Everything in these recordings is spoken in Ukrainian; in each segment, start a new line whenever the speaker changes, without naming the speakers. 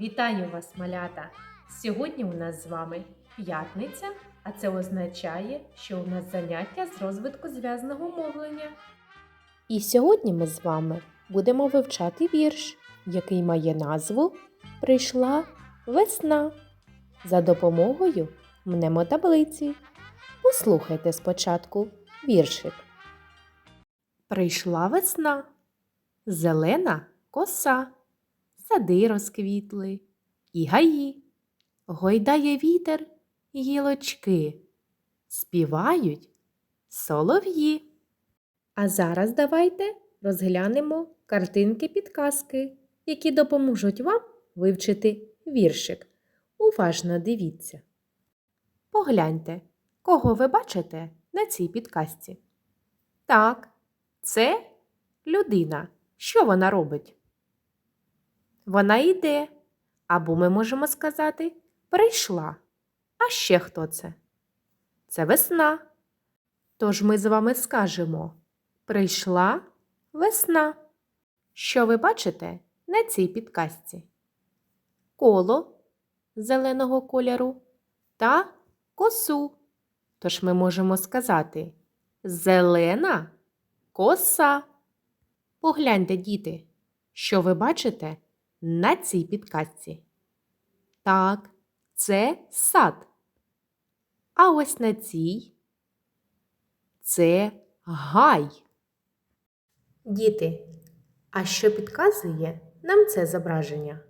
Вітаю вас, малята! Сьогодні у нас з вами п'ятниця, а це означає, що у нас заняття з розвитку зв'язного мовлення. І сьогодні ми з вами будемо вивчати вірш, який має назву Прийшла весна. За допомогою мнемотаблиці. Послухайте спочатку віршик. Прийшла весна, зелена коса сади розквітли і гаї, гойдає вітер гілочки, співають солов'ї. А зараз давайте розглянемо картинки підказки, які допоможуть вам вивчити віршик. Уважно дивіться. Погляньте, кого ви бачите на цій підказці. Так, це людина. Що вона робить? Вона йде, або ми можемо сказати прийшла. А ще хто це? Це весна. Тож ми з вами скажемо прийшла весна. Що ви бачите на цій підказці? Коло зеленого кольору та косу. Тож ми можемо сказати зелена коса. Погляньте, діти, що ви бачите на цій підказці? Так, це сад. А ось на цій це гай. Діти, а що підказує нам це зображення?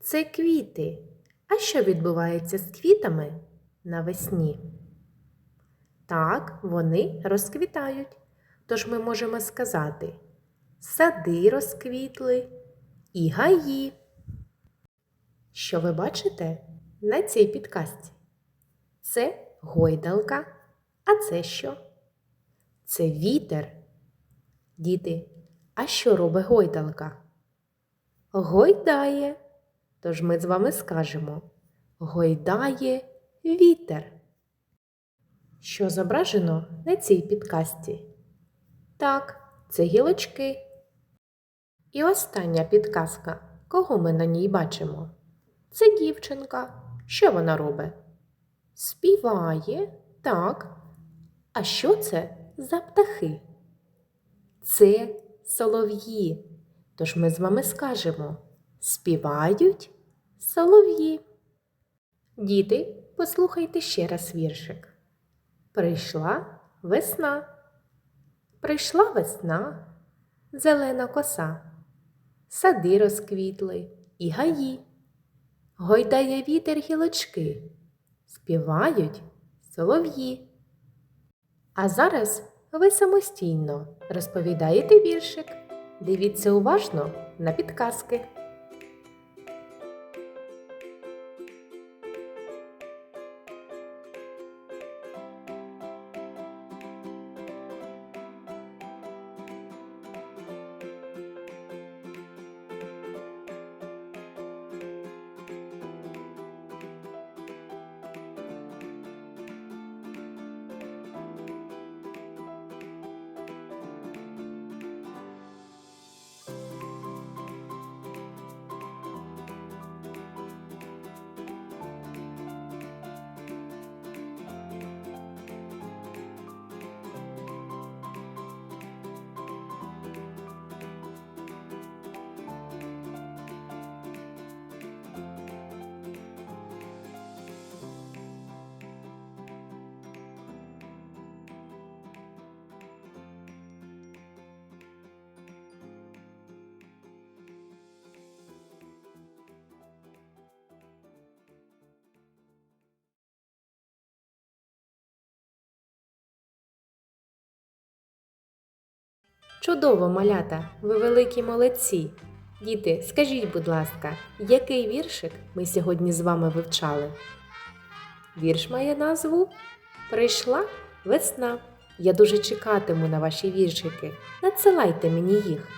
Це квіти. А що відбувається з квітами навесні? Так, вони розквітають. Тож ми можемо сказати сади розквітли і гаї. Що ви бачите на цій підказці? Це гойдалка, а це що? Це вітер. Діти, а що робить гойдалка? Гойдає. Тож ми з вами скажемо гойдає вітер. Що зображено на цій підказці? Так, це гілочки. І остання підказка. Кого ми на ній бачимо? Це дівчинка. Що вона робить? Співає, так. А що це за птахи? Це солов'ї. Тож ми з вами скажемо співають солов'ї. Діти, послухайте ще раз віршик. Прийшла весна. Прийшла весна, зелена коса, сади розквітли і гаї, гойдає вітер гілочки, співають солов'ї. А зараз ви самостійно розповідаєте віршик. Дивіться уважно на підказки. Чудово, малята, ви великі молодці. Діти, скажіть, будь ласка, який віршик ми сьогодні з вами вивчали? Вірш має назву Прийшла весна. Я дуже чекатиму на ваші віршики. Надсилайте мені їх.